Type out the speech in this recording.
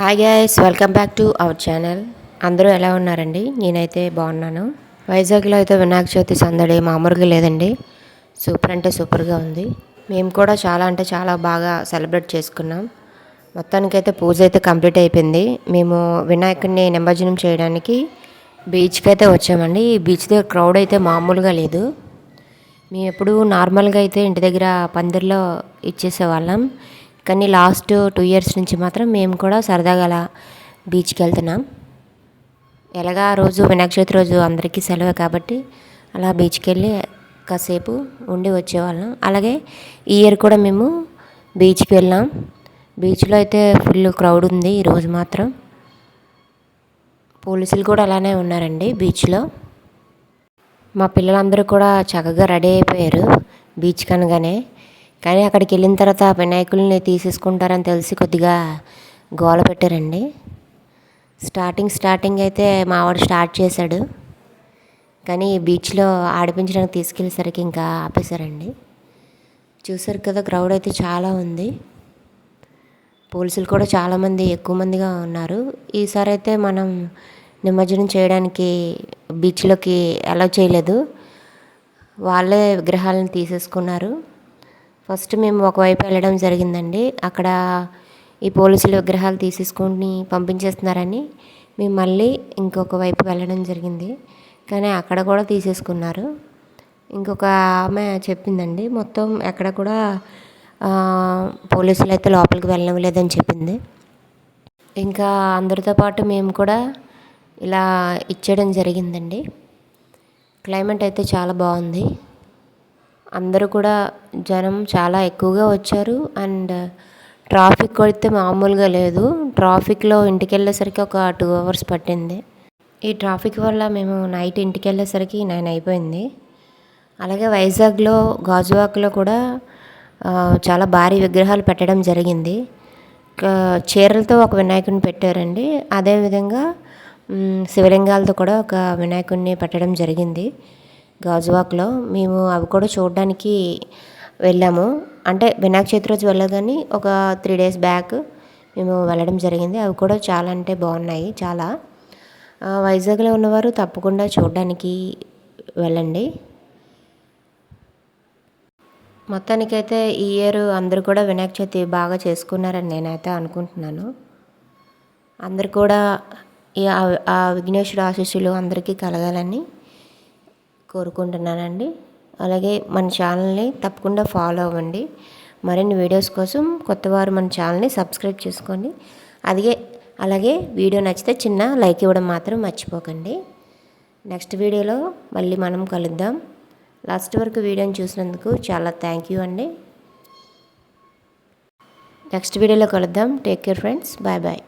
Hi guys welcome back to our channel అందరూ ఎలా ఉన్నారండి? నేనైతే బాగున్నాను. వైజాగ్లో అయితే వినాయక చవితి సందడి మామూలుగా లేదండి. సూపర్ అంటే సూపర్గా ఉంది. మేము కూడా చాలా అంటే చాలా బాగా సెలబ్రేట్ చేసుకున్నాం. మొత్తానికైతే పూజ అయితే కంప్లీట్ అయిపోయింది. మేము వినాయకుడిని నిమజ్జనం చేయడానికి బీచ్కి అయితే వచ్చామండి. ఈ బీచ్ దగ్గర క్రౌడ్ అయితే మామూలుగా లేదు. మేము ఎప్పుడు నార్మల్గా అయితే ఇంటి దగ్గర పందిర్లో ఇచ్చేసేవాళ్ళం. కానీ లాస్ట్ టూ ఇయర్స్ నుంచి మాత్రం మేము కూడా సరదాగా అలా బీచ్కి వెళ్తున్నాం. ఎలాగా ఆ రోజు వినాయక చవితి రోజు అందరికీ సెలవు కాబట్టి అలా బీచ్కి వెళ్ళి కాసేపు ఉండి వచ్చేవాళ్ళం. అలాగే ఈ ఇయర్ కూడా మేము బీచ్కి వెళ్ళాం. బీచ్లో అయితే ఫుల్ క్రౌడ్ ఉంది ఈరోజు మాత్రం. పోలీసులు కూడా అలానే ఉన్నారండి బీచ్లో. మా పిల్లలందరూ కూడా చక్కగా రెడీ అయిపోయారు బీచ్ కనగానే. కానీ అక్కడికి వెళ్ళిన తర్వాత వినాయకుల్ని తీసేసుకుంటారని తెలిసి కొద్దిగా గోల పెట్టారండి. స్టార్టింగ్ స్టార్టింగ్ అయితే మావాడు స్టార్ట్ చేశాడు. కానీ బీచ్లో ఆడిపించడానికి తీసుకెళ్ళేసరికి ఇంకా ఆపేశారండి. చూసారు కదా క్రౌడ్ అయితే చాలా ఉంది. పోలీసులు కూడా చాలామంది ఎక్కువ మందిగా ఉన్నారు. ఈసారి అయితే మనం నిమజ్జనం చేయడానికి బీచ్లోకి అలౌ చేయలేదు. వాళ్ళే విగ్రహాలను తీసేసుకున్నారు. ఫస్ట్ మేము ఒకవైపు వెళ్ళడం జరిగిందండి. అక్కడ ఈ పోలీసులు విగ్రహాలు తీసేసుకొని పంపించేస్తున్నారని మేము మళ్ళీ ఇంకొక వైపు వెళ్ళడం జరిగింది. కానీ అక్కడ కూడా తీసేసుకున్నారు. ఇంకొక ఆమె చెప్పిందండి మొత్తం ఎక్కడ కూడా పోలీసులు అయితే లోపలికి వెళ్ళడం లేదని చెప్పింది. ఇంకా అందరితో పాటు మేము కూడా ఇలా ఇచ్చేయడం జరిగిందండి. క్లైమేట్ అయితే చాలా బాగుంది. అందరూ కూడా జనం చాలా ఎక్కువగా వచ్చారు. అండ్ ట్రాఫిక్ అయితే మామూలుగా లేదు. ట్రాఫిక్లో ఇంటికి వెళ్ళేసరికి ఒక టూ అవర్స్ పట్టింది. ఈ ట్రాఫిక్ వల్ల మేము నైట్ ఇంటికి వెళ్ళేసరికి నైన్ అయిపోయింది. అలాగే వైజాగ్లో గాజువాక్లో కూడా చాలా భారీ విగ్రహాలు పెట్టడం జరిగింది. చీరలతో ఒక వినాయకుడిని పెట్టారండి. అదేవిధంగా శివలింగాలతో కూడా ఒక వినాయకుడిని పెట్టడం జరిగింది. గాజువాక్లో మేము అవి కూడా చూడడానికి వెళ్ళాము. అంటే వినాయక చవితి రోజు వెళ్ళగాని ఒక త్రీ డేస్ బ్యాక్ మేము వెళ్ళడం జరిగింది. అవి కూడా చాలా అంటే బాగున్నాయి చాలా. వైజాగ్లో ఉన్నవారు తప్పకుండా చూడడానికి వెళ్ళండి. మొత్తానికైతే ఈ ఇయర్ అందరూ కూడా వినాయక చవితి బాగా చేసుకున్నారని నేనైతే అనుకుంటున్నాను. అందరు కూడా ఆ విఘ్నేశ్వర ఆశీస్సులు అందరికీ కలగాలని కోరుకుంటున్నానండి. అలాగే మన ఛానల్ని తప్పకుండా ఫాలో అవ్వండి. మరిన్ని వీడియోస్ కోసం కొత్తవారు మన ఛానల్ని సబ్స్క్రైబ్ చేసుకోండి. అదిగే అలాగే వీడియో నచ్చితే చిన్న లైక్ ఇవ్వడం మాత్రం మర్చిపోకండి. నెక్స్ట్ వీడియోలో మళ్ళీ మనం కలుద్దాం. లాస్ట్ వరకు వీడియోని చూసినందుకు చాలా థ్యాంక్ యూ అండి. నెక్స్ట్ వీడియోలో కలుద్దాం. Take care friends. Bye bye.